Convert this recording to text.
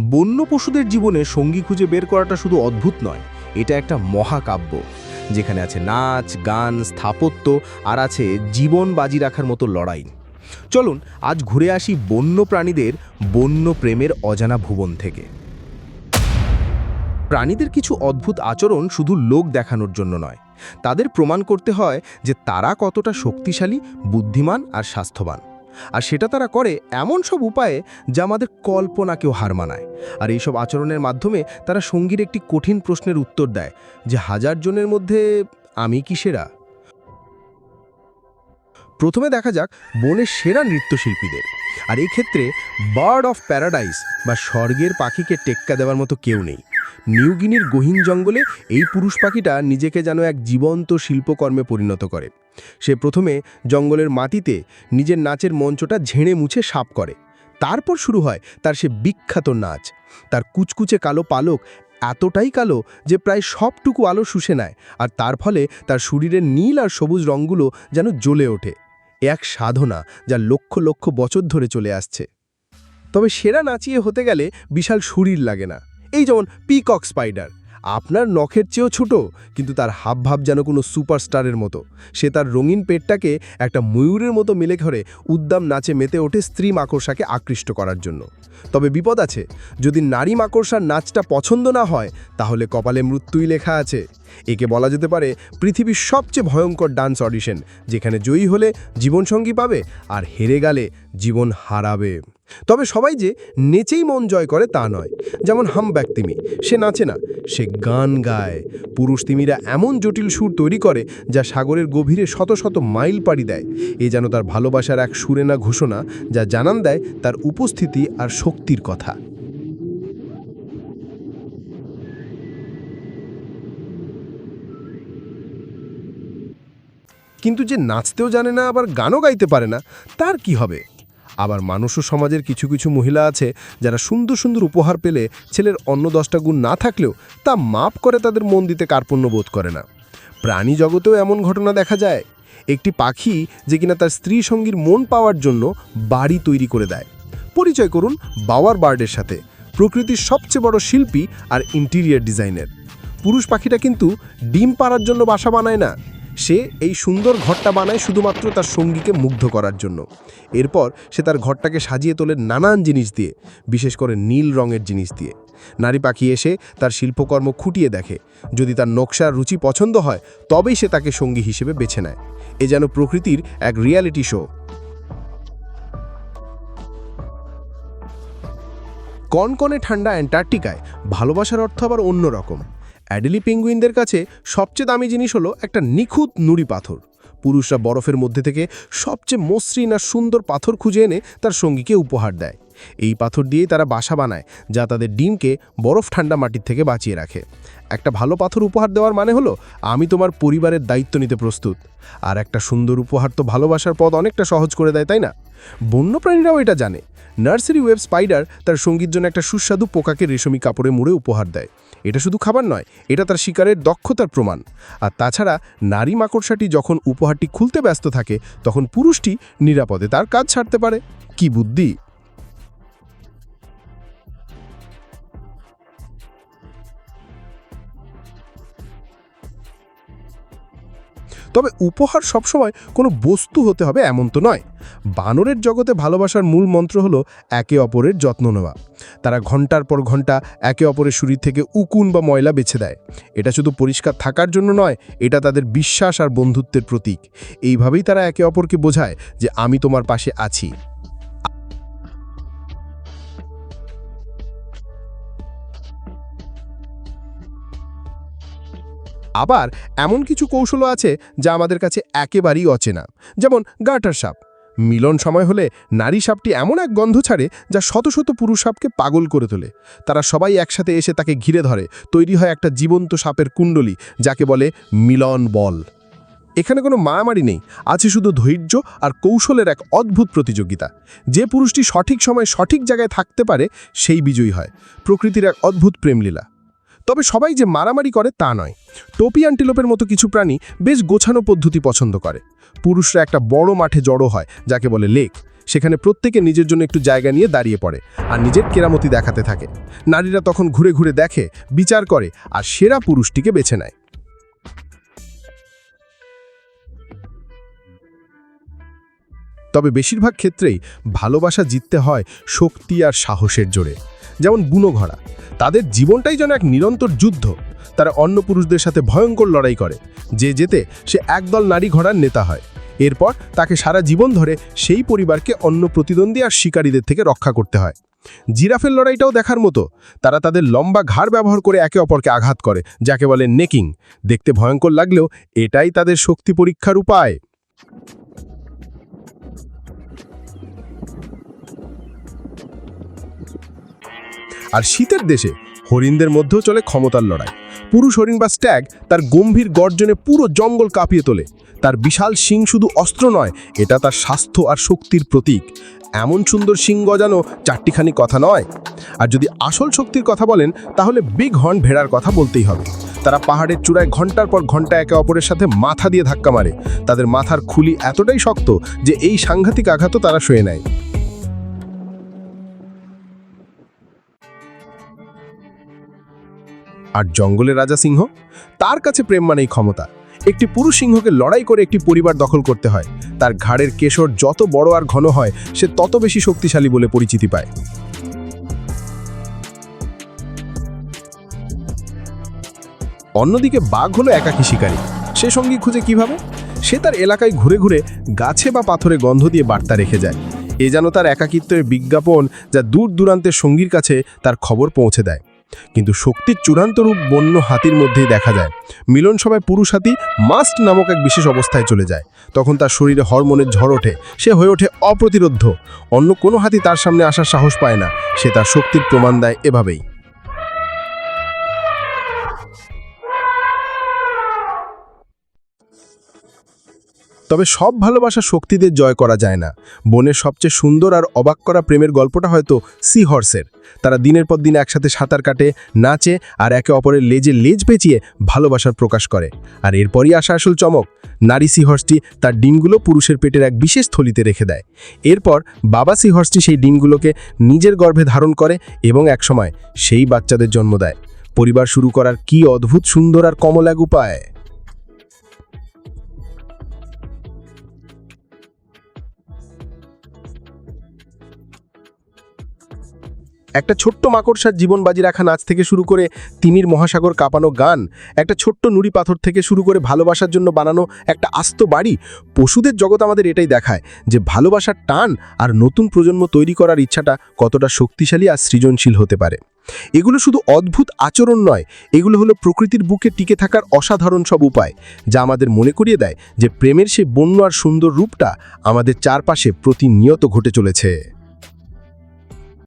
বন্য পশুদের জীবনে সঙ্গী খুঁজে বের করাটা শুধু অদ্ভুত নয়, এটা একটা মহাকাব্য। যেখানে আছে নাচ, গান, স্থাপত্য, আর আছে জীবন বাজি রাখার মতো লড়াই। চলুন, আজ ঘুরে আসি বন্য প্রাণীদের বন্য প্রেমের অজানা ভুবন থেকে। প্রাণীদের কিছু অদ্ভুত আচরণ শুধু লোক দেখানোর জন্য নয়। তাদের প্রমাণ করতে হয় যে তারা কতটা শক্তিশালী, বুদ্ধিমান আর স্বাস্থ্যবান। আর সেটা তারা করে এমন সব উপায়ে যা আমাদের কল্পনাকেও হার মানায়। আর এইসব আচরণের মাধ্যমে তারা সঙ্গীর একটি কঠিন প্রশ্নের উত্তর দেয়, যে হাজার জনের মধ্যে আমি কি সেরা? প্রথমে দেখা যাক বনের সেরা নৃত্যশিল্পীদের। আর এই ক্ষেত্রে বার্ড অফ প্যারাডাইস বা স্বর্গের পাখিকে টেক্কা দেওয়ার মতো কেউ নেই। নিউগিনির গহীন জঙ্গলে এই পুরুষ পাখিটা নিজেকে যেন এক জীবন্ত শিল্পকর্মে পরিণত করে। সে প্রথমে জঙ্গলের মাটিতে নিজের নাচের মঞ্চটা ঝেড়ে মুছে সাপ করে। তারপর শুরু হয় তার সে বিখ্যাত নাচ। তার কুচকুচে কালো পালক এতটাই কালো যে প্রায় সবটুকু আলো শুষে নেয়, আর তার ফলে তার শরীরের নীল আর সবুজ রঙগুলো যেন জ্বলে ওঠে। এক সাধনা যা লক্ষ লক্ষ বছর ধরে চলে আসছে। তবে সেরা নাচিয়ে হতে গেলে বিশাল শরীর লাগে না। এই যেমন পিকক স্পাইডার। আপনার নখের চেয়েও ছোট, কিন্তু তার হাবভাব যেন কোনো সুপারস্টারের মতো। সে তার রঙিন পেটটাকে একটা ময়ূরের মতো মেলে ঘরে উদ্দাম নাচে মেতে ওঠে স্ত্রী মাকড়সাকে আকৃষ্ট করার জন্য। তবে বিপদ আছে, যদি নারী মাকড়সার নাচটা পছন্দ না হয়, তাহলে কপালে মৃত্যুই লেখা আছে। একে বলা যেতে পারে পৃথিবীর সবচেয়ে ভয়ঙ্কর ডান্স অডিশন যেখানে জয়ী হলে জীবনসঙ্গী পাবে আর হেরে গেলে জীবন হারাবে। তবে সবাই যে নেচেই মন জয় করে তা নয়। যেমন হাম তিমি, সে নাচে না, সে গান গায়। পুরুষ তিমিরা এমন জটিল সুর তৈরি করে যা সাগরের গভীরে শত শত মাইল পাড়ি দেয়। এ যেন তার ভালোবাসার এক সুরেনা ঘোষণা, যা জানান দেয় তার উপস্থিতি আর শক্তির কথা। কিন্তু যে নাচতেও জানে না, আবার গানও গাইতে পারে না, তার কি হবে? আবার মানুষও সমাজের কিছু কিছু মহিলা আছে যারা সুন্দর সুন্দর উপহার পেলে ছেলের অন্য দশটা গুণ না থাকলেও তা মাপ করে তাদের মন দিতে কার্পণ্য বোধ করে না। প্রাণী জগতেও এমন ঘটনা দেখা যায়। একটি পাখি যে কিনা তার স্ত্রী সঙ্গীর মন পাওয়ার জন্য বাড়ি তৈরি করে দেয়। পরিচয় করুন বাওয়ার বার্ডের সাথে, প্রকৃতির সবচেয়ে বড় শিল্পী আর ইন্টিরিয়ার ডিজাইনের। পুরুষ পাখিটা কিন্তু ডিম পাড়ার জন্য বাসা বানায় না। সে এই সুন্দর ঘরটা বানায় শুধুমাত্র তার সঙ্গীকে মুগ্ধ করার জন্য। এরপর সে তার ঘরটাকে সাজিয়ে তোলে নানান জিনিস দিয়ে, বিশেষ করে নীল রঙের জিনিস দিয়ে। নারী পাখি এসে তার শিল্পকর্ম খুঁটিয়ে দেখে। যদি তার নকশার রুচি পছন্দ হয়, তবেই সে তাকে সঙ্গী হিসেবে বেছে নেয়। এ যেন প্রকৃতির এক রিয়ালিটি শো। কনকনে ঠান্ডা অ্যান্টার্কটিকায় ভালোবাসার অর্থ আবার অন্যরকম অ্যাডেলি পেঙ্গুইনদের কাছে সবচেয়ে দামি জিনিস হলো একটা নিখুঁত নুড়ি পাথর। পুরুষরা বরফের মধ্যে থেকে সবচেয়ে মসৃণ আর সুন্দর পাথর খুঁজে এনে তার সঙ্গীকে উপহার দেয়। এই পাথর দিয়েই তারা বাসা বানায়, যা তাদের ডিমকে বরফ ঠান্ডা মাটির থেকে বাঁচিয়ে রাখে। একটা ভালো পাথর উপহার দেওয়ার মানে হলো, আমি তোমার পরিবারের দায়িত্ব নিতে প্রস্তুত। আর একটা সুন্দর উপহার তো ভালোবাসার পথ অনেকটা সহজ করে দেয়, তাই না? বন্যপ্রাণীরাও এটা জানে। নার্সারি ওয়েব স্পাইডার তার সঙ্গীর জন্য একটা সুস্বাদু পোকাকে রেশমি কাপড়ে মুড়ে উপহার দেয়। এটা শুধু খাবার নয়, এটা তার শিকারের দক্ষতার প্রমাণ। আর তাছাড়া নারী মাকড়সাটি যখন উপহারটি খুলতে ব্যস্ত থাকে, তখন পুরুষটি নিরাপদে তার কাজ ছাড়তে পারে। কি বুদ্ধি! তবে উপহার সবসময় কোনো বস্তু হতে হবে এমন তো নয়। বানরের জগতে ভালোবাসার মূল মন্ত্র হলো একে অপরের যত্ন নেওয়া। তারা ঘণ্টার পর ঘণ্টা একে অপরের শরীর থেকে উকুন বা ময়লা বেছে দেয়। এটা শুধু পরিষ্কার থাকার জন্য নয়, এটা তাদের বিশ্বাস আর বন্ধুত্বের প্রতীক। এইভাবেই তারা একে অপরকে বোঝায় যে আমি তোমার পাশে আছি। আবার এমন কিছু কৌশলও আছে যা আমাদের কাছে একেবারেই অচেনা। যেমন গাটার সাপ। মিলন সময় হলে নারী সাপটি এমন এক গন্ধ ছাড়ে যা শত শত পুরুষ সাপকে পাগল করে তোলে। তারা সবাই একসাথে এসে তাকে ঘিরে ধরে। তৈরি হয় একটা জীবন্ত সাপের কুণ্ডলী, যাকে বলে মিলন বল। এখানে কোনো মারামারি নেই, আছে শুধু ধৈর্য আর কৌশলের এক অদ্ভুত প্রতিযোগিতা। যে পুরুষটি সঠিক সময় সঠিক জায়গায় থাকতে পারে, সেই বিজয়ী হয়। প্রকৃতির এক অদ্ভুত প্রেমলীলা। তবে সবাই যে মারামারি করে তা নয়। টোপি অ্যান্টিলোপের মতো কিছু প্রাণী বেশ গোছানো পদ্ধতি পছন্দ করে। পুরুষরা একটা বড় মাঠে জড়ো হয়, যাকে বলে লেক। সেখানে প্রত্যেকে নিজের জন্য একটু জায়গা নিয়ে দাঁড়িয়ে পড়ে আর নিজের কেরামতি দেখাতে থাকে। নারীরা তখন ঘুরে ঘুরে দেখে, বিচার করে আর সেরা পুরুষটিকে বেছে নেয়। তবে বেশিরভাগ ক্ষেত্রেই ভালোবাসা জিততে হয় শক্তি আর সাহসের জোরে। যেমন বুনো ঘোড়া। তাদের জীবনটাই যেন এক নিরন্তর যুদ্ধ। তারা অন্য পুরুষদের সাথে ভয়ঙ্কর লড়াই করে, যে যেতে সে একদল নারী ঘোড়ার নেতা হয়। এরপর তাকে সারা জীবন ধরে সেই পরিবারকে অন্য প্রতিদ্বন্দ্বী আর শিকারীদের থেকে রক্ষা করতে হয়। জিরাফের লড়াইটাও দেখার মতো, তারা তাদের লম্বা ঘাড় ব্যবহার করে একে অপরকে আঘাত করে, যাকে বলে নেকিং। দেখতে ভয়ঙ্কর লাগলেও এটাই তাদের শক্তি পরীক্ষার উপায়। আর শীতের দেশে হরিণদের মধ্যেও চলে ক্ষমতার লড়াই। পুরুষ হরিণ বা স্ট্যাগ তার গম্ভীর গর্জনে পুরো জঙ্গল কাঁপিয়ে তোলে। তার বিশাল শিং শুধু অস্ত্র নয়, এটা তার স্বাস্থ্য আর শক্তির প্রতীক। এমন সুন্দর শিং গজানো চারটিখানি কথা নয়। আর যদি আসল শক্তির কথা বলেন, তাহলে বিগ হর্ন ভেড়ার কথা বলতেই হবে। তারা পাহাড়ের চূড়ায় ঘণ্টার পর ঘণ্টা একে অপরের সাথে মাথা দিয়ে ধাক্কা মারে। তাদের মাথার খুলি এতটাই শক্ত যে এই সাংঘাতিক আঘাতও তারা শুয়ে নেয়। আর জঙ্গলের রাজা সিংহ? তার কাছে প্রেম মানেই ক্ষমতা। একটি পুরুষ সিংহকে লড়াই করে একটি পরিবার দখল করতে হয়। তার ঘাড়ের কেশর যত বড় আর ঘন হয়, সে তত বেশি শক্তিশালী বলে পরিচিতি পায়। অন্যদিকে বাঘ হলো একাকী শিকারী। সে সঙ্গী খুঁজে কীভাবে? সে তার এলাকায় ঘুরে ঘুরে গাছে বা পাথরে গন্ধ দিয়ে বার্তা রেখে যায়। এ যেন তার একাকিত্বের বিজ্ঞাপন যা দূর দূরান্তের সঙ্গীর কাছে তার খবর পৌঁছে দেয়। কিন্তু শক্তির চূড়ান্ত রূপ বন্য হাতির মধ্যেই দেখা যায়। মিলন সভায় পুরুষ হাতি মাস্ট নামক এক বিশেষ অবস্থায় চলে যায়। তখন তার শরীরে হরমোনের ঝড় ওঠে, সে হয়ে ওঠে অপ্রতিরোধ্য অন্য কোনো হাতি তার সামনে আসার সাহস পায় না, সে তার শক্তির প্রমাণ দেয় এভাবেই। তবে সব ভালোবাসা শক্তিদের জয় করা যায় না। বনের সবচেয়ে সুন্দর আর অবাক করা প্রেমের গল্পটা হয়তো সি হর্সের তারা দিনের পর দিন একসাথে সাঁতার কাটে, নাচে আর একে অপরের লেজে লেজ পেঁচিয়ে ভালোবাসার প্রকাশ করে। আর এরপরই আসা আসল চমক। নারী সিহর্সটি তার ডিমগুলো পুরুষের পেটের এক বিশেষ থলিতে রেখে দেয়। এরপর বাবা সিহর্সটি সেই ডিমগুলোকে নিজের গর্ভে ধারণ করে এবং একসময় সেই বাচ্চাদের জন্ম দেয়। পরিবার শুরু করার কি অদ্ভুত সুন্দর আর কমল এক উপায়। একটা ছোট্ট মাকড়সার জীবন বাজি রাখা নাচ থেকে শুরু করে তিমির মহাসাগর কাঁপানো গান, একটা ছোট্ট নুড়ি পাথর থেকে শুরু করে ভালোবাসার জন্য বানানো একটা আস্ত বাড়ি, পশুদের জগৎ আমাদের এটাই দেখায় যে ভালোবাসার টান আর নতুন প্রজন্ম তৈরি করার ইচ্ছাটা কতটা শক্তিশালী আর সৃজনশীল হতে পারে। এগুলো শুধু অদ্ভুত আচরণ নয়, এগুলো হলো প্রকৃতির বুকে টিকে থাকার অসাধারণ সব উপায়, যা আমাদের মনে করিয়ে দেয় যে প্রেমের সে বন্য আর সুন্দর রূপটা আমাদের চারপাশে প্রতিনিয়ত ঘটে চলেছে।